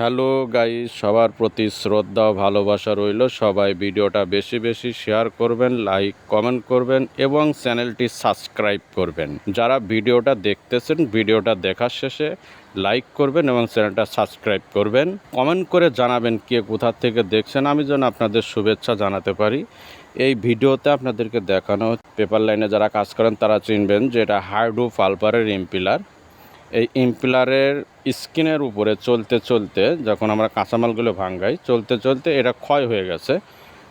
Hello guys, সবার প্রতি শ্রদ্ধা ভালোবাসা রইল। সবাই ভিডিওটা বেশি বেশি শেয়ার করবেন, লাইক, কমেন্ট করবেন এবং চ্যানেলটি সাবস্ক্রাইব করবেন। যারা ভিডিওটা দেখতেছেন, ভিডিওটা দেখার শেষে লাইক করবেন এবং চ্যানেলটা সাবস্ক্রাইব করবেন। কমেন্ট করে জানাবেন কে কোথা থেকে দেখছেন, আমি যেন আপনাদের শুভেচ্ছা জানাতে পারি। এই ভিডিওতে আপনাদেরকে দেখানো পেপার লাইনে যারা কাজ করেন তারা চিনবেন যে এটা হার্ডু ফালপারের ইম্পিলার এই ইম্পিলারের স্কিনের উপরে চলতে চলতে যখন আমরা কাঁচামালগুলো ভাঙ্গাই, চলতে চলতে এটা ক্ষয় হয়ে গেছে।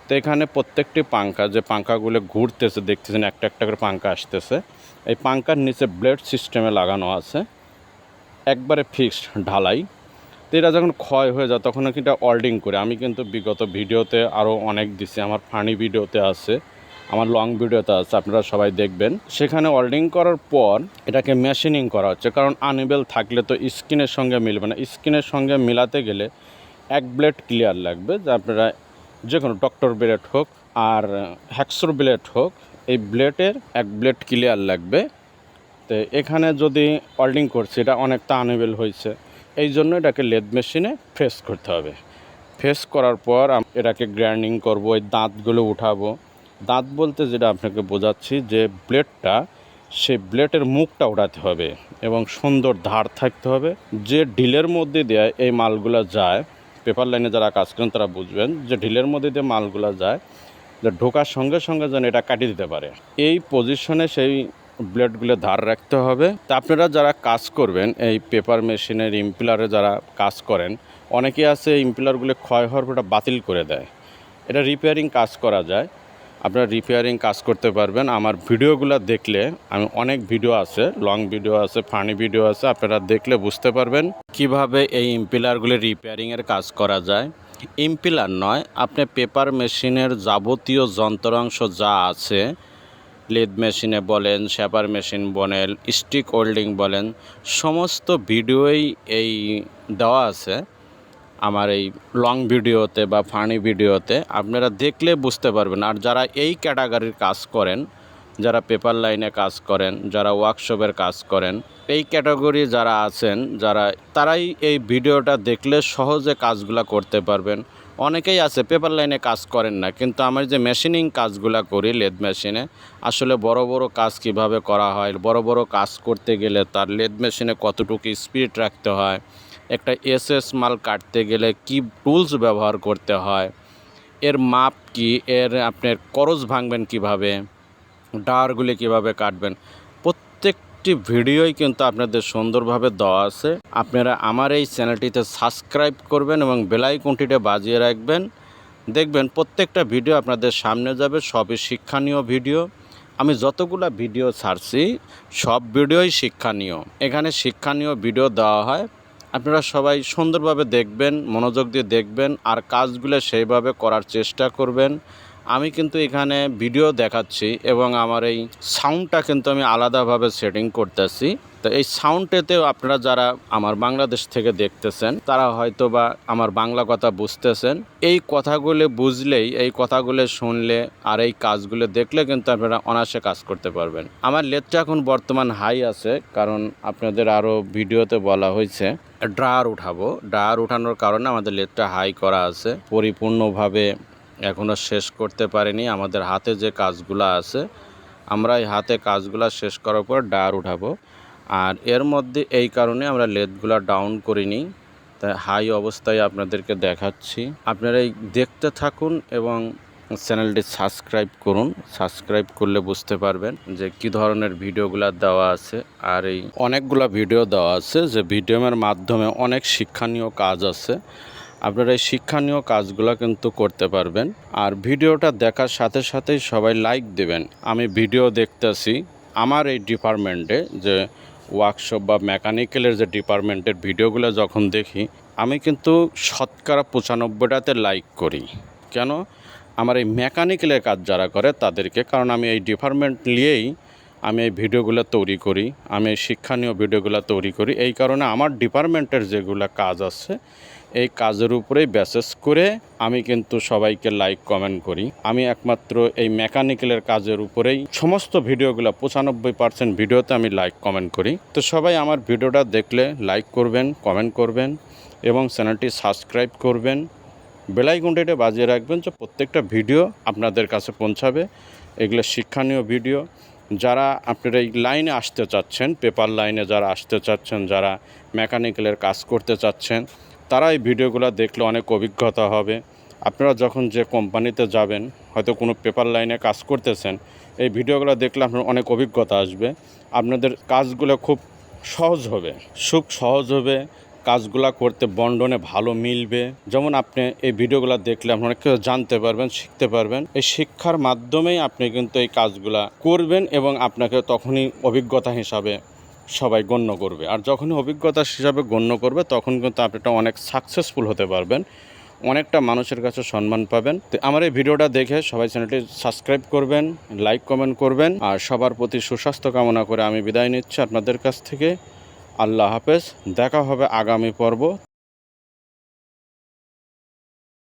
তো এখানে প্রত্যেকটি পাঙ্খা, যে পাঙ্খাগুলো ঘুরতেছে, দেখতেছেন একটা একটা করে পাঙ্খা আসতেছে, এই পাঙ্খার নিচে ব্লেড সিস্টেমে লাগানো আছে। একবারে ফিক্সড ঢালাই। তো এটা যখন ক্ষয় হয়ে যায়, তখন এটা অল্ডিং করে। আমি কিন্তু বিগত ভিডিওতে আরও অনেক দিছি, আমার ফানি ভিডিওতে আছে। আমার লং ভিডিওতে আছে, আপনারা সবাই দেখবেন। সেখানে অল্ডিং করার পর এটাকে মেশিনিং করা হচ্ছে, কারণ আনএবেল থাকলে তো স্কিনের সঙ্গে মিলবে না। স্কিনের সঙ্গে মিলাতে গেলে এক ব্লেড ক্লিয়ার লাগবে, যে আপনারা যে কোনো ডক্টর ব্লেড হোক আর হ্যাক্সোর ব্লেড হোক, এই ব্লেডের এক ব্লেড ক্লিয়ার লাগবে। তো এখানে যদি অল্ডিং করছি, এটা অনেকটা আনএবেল হয়েছে। এই জন্য এটাকে লেদ মেশিনে ফেস করতে হবে। ফেস করার পর এটাকে গ্রাইন্ডিং করব, এই দাঁতগুলো উঠাবো। দাঁত বলতে যেটা আপনাকে বোঝাচ্ছি যে ব্লেডটা সে ব্লেডের মুখটা উঠাতে হবে এবং সুন্দর ধার থাকতে হবে। যে ঢিলের মধ্যে দেয় এই মালগুলো যায়, পেপার লাইনে যারা কাজ করেন তারা বুঝবেন যে ঢিলের মধ্যে দিয়ে মালগুলো যায়, যে ঢোকার সঙ্গে সঙ্গে যেন এটা কাটিয়ে দিতে পারে। এই পজিশনে সেই ব্লেডগুলো ধার রাখতে হবে। তা আপনারা যারা কাজ করবেন, এই পেপার মেশিনের ইম্পিলারে যারা কাজ করেন, অনেকে আছে ইম্পিলারগুলো ক্ষয় হওয়ার পর বাতিল করে দেয়। এটা রিপেয়ারিং কাজ করা যায়। আপনারা রিপেয়ারিং কাজ করতে পারবেন। আমার ভিডিওগুলো দেখলে, আমি অনেক ভিডিও আছে লং ভিডিও আছে ফানি ভিডিও আছে, আপনারা দেখলে বুঝতে পারবেন কীভাবে এই ইম্পিলারগুলি রিপেয়ারিংয়ের কাজ করা যায়। ইম্পিলার নয়, আপনি পেপার মেশিনের যাবতীয় যন্ত্রাংশ যা আছে লেদ মেশিনে বলেন শ্যাপার মেশিন বলেন স্টিক হোল্ডিং বলেন, সমস্ত ভিডিওই এই দেওয়া আছে। আমার এই লং ভিডিওতে বা ফানি ভিডিওতে আপনারা দেখলে বুঝতে পারবেন। আর যারা এই ক্যাটাগরির কাজ করেন, যারা পেপার লাইনে কাজ করেন, যারা ওয়ার্কশপের কাজ করেন, এই ক্যাটাগরি যারা আছেন, যারা, তারাই এই ভিডিওটা দেখলে সহজে কাজগুলা করতে পারবেন। অনেকেই আছে পেপার লাইনে কাজ করেন না, কিন্তু আমার যে মেশিনিং কাজগুলা করি লেদ মেশিনে আসলে বড় বড় কাজ কীভাবে করা হয়, বড় বড় কাজ করতে গেলে তার লেদ মেশিনে কতটুকু স্পিড রাখতে হয় একটা এসএস মাল কাটতে গেলে কি টুলস ব্যবহার করতে হয়? এর মাপ কি? এর আপনার করজ ভাঙবেন কীভাবে? ডারগুলি কীভাবে কাটবেন? প্রত্যেকটি ভিডিওই কিন্তু আপনাদের সুন্দরভাবে দেওয়া আছে। আপনারা আমার এই চ্যানেলটিতে সাবস্ক্রাইব করবেন এবং বেলাইকনটিতে বাজিয়ে রাখবেন। দেখবেন প্রত্যেকটা ভিডিও আপনাদের সামনে যাবে, সবই শিক্ষণীয় ভিডিও। আমি যতগুলা ভিডিও ছাড়ছি, সব ভিডিওই শিক্ষণীয়। এখানে শিক্ষণীয় ভিডিও দেওয়া হয়। আপনারা সবাই সুন্দরভাবে দেখবেন মনোযোগ দিয়ে দেখবেন আর কাজগুলো সেইভাবে করার চেষ্টা করবেন। আমি কিন্তু এখানে ভিডিও দেখাচ্ছি এবং আমার এই সাউন্ডটা কিন্তু আমি আলাদাভাবে সেটিং করতেছি। তো এই সাউন্ডেতেও আপনারা যারা আমার বাংলাদেশ থেকে দেখতেছেন, তারা হয়তো বা আমার বাংলা কথা বুঝতেছেন। এই কথাগুলো বুঝলেই, এই কথাগুলো শুনলে আর এই কাজগুলো দেখলে কিন্তু আপনারা অনায়াসে কাজ করতে পারবেন। আমার লেটটা এখন বর্তমান হাই আছে, কারণ আপনাদের আরও ভিডিওতে বলা হয়েছে ড্রায়ার উঠাবো। ড্রায়ার উঠানোর কারণে আমাদের লেটটা হাই করা আছে। পরিপূর্ণভাবে এখনও শেষ করতে পারিনি। আমাদের হাতে যে কাজগুলো আছে আমরা এই হাতে কাজগুলো শেষ করার পর ডায়ার উঠাবো। আর এর মধ্যে এই কারণে আমরা লেদগুলো ডাউন করিনি। তাই হাই অবস্থায় আপনাদেরকে দেখাচ্ছি। আপনারা এই দেখতে থাকুন এবং চ্যানেলটি সাবস্ক্রাইব করুন। সাবস্ক্রাইব করলে বুঝতে পারবেন যে কি ধরনের ভিডিওগুলো দেওয়া আছে। আর এই অনেকগুলো ভিডিও দেওয়া আছে যে ভিডিওর মাধ্যমে অনেক শিক্ষণীয় কাজ আছে। আপনারা এই শিক্ষণীয় কাজগুলো কিন্তু করতে পারবেন। আর ভিডিওটা দেখার সাথে সাথেই সবাই লাইক দেবেন। আমি ভিডিও দেখতেছি আমার এই ডিপার্টমেন্টে যে ওয়ার্কশপ বা মেকানিক্যালের যে ডিপার্টমেন্টের ভিডিওগুলো যখন দেখি, আমি কিন্তু শতকরা পঁচানব্বইটাতে লাইক করি। কেন? আমার এই মেকানিক্যালের কাজ যারা করে তাদেরকে, কারণ আমি এই ডিপার্টমেন্ট নিয়েই আমি এই ভিডিওগুলো তৈরি করি, আমি এই শিক্ষণীয় ভিডিওগুলো তৈরি করি। এই কারণে আমার ডিপার্টমেন্টের যেগুলো কাজ আছে, এই কাজের উপরেই ব্যাসেস করে আমি কিন্তু সবাইকে লাইক কমেন্ট করি। আমি একমাত্র এই মেকানিক্যালের কাজের উপরেই সমস্ত ভিডিওগুলো, পঁচানব্বই পার্সেন্ট ভিডিওতে আমি লাইক কমেন্ট করি। তো সবাই আমার ভিডিওটা দেখলে লাইক করবেন কমেন্ট করবেন এবং চ্যানেলটি সাবস্ক্রাইব করবেন। বেলাইকনটিতে বাজিয়ে রাখবেন যে প্রত্যেকটা ভিডিও আপনাদের কাছে পৌঁছাবে। এগুলো শিক্ষণীয় ভিডিও। যারা আপনারা এই লাইনে আসতে চাচ্ছেন, পেপার লাইনে যারা আসতে চাচ্ছেন, যারা মেকানিক্যালের কাজ করতে চাচ্ছেন, তারা এই ভিডিওগুলো দেখলে অনেক অভিজ্ঞতা হবে। আপনারা যখন যে কোম্পানিতে যাবেন, হয়তো কোনো পেপার লাইনে কাজ করতেছেন, এই ভিডিওগুলো দেখলে আপনার অনেক অভিজ্ঞতা আসবে। আপনাদের কাজগুলো খুব সহজ হবে খুব সহজ হবে কাজগুলা করতে বন্ডনে ভালো মিলবে। যেমন আপনি এই ভিডিওগুলো দেখলে আপনি অনেক কিছু জানতে পারবেন, শিখতে পারবেন। এই শিক্ষার মাধ্যমেই আপনি কিন্তু এই কাজগুলা করবেন এবং আপনাকে তখনই অভিজ্ঞতা হিসাবে সবাই গণ্য করবে। আর যখনই অভিজ্ঞতা হিসাবে গণ্য করবে, তখন কিন্তু আপনি এটা অনেক সাকসেসফুল হতে পারবেন। অনেকটা মানুষের কাছে সম্মান পাবেন। তো আমার এই ভিডিওটা দেখে সবাই চ্যানেলটি সাবস্ক্রাইব করবেন, লাইক, কমেন্ট করবেন। আর সবার প্রতি সুস্বাস্থ্য কামনা করে আমি বিদায় নিচ্ছি আপনাদের কাছ থেকে। আল্লাহ হাফেজ দেখা হবে আগামী পর্ব।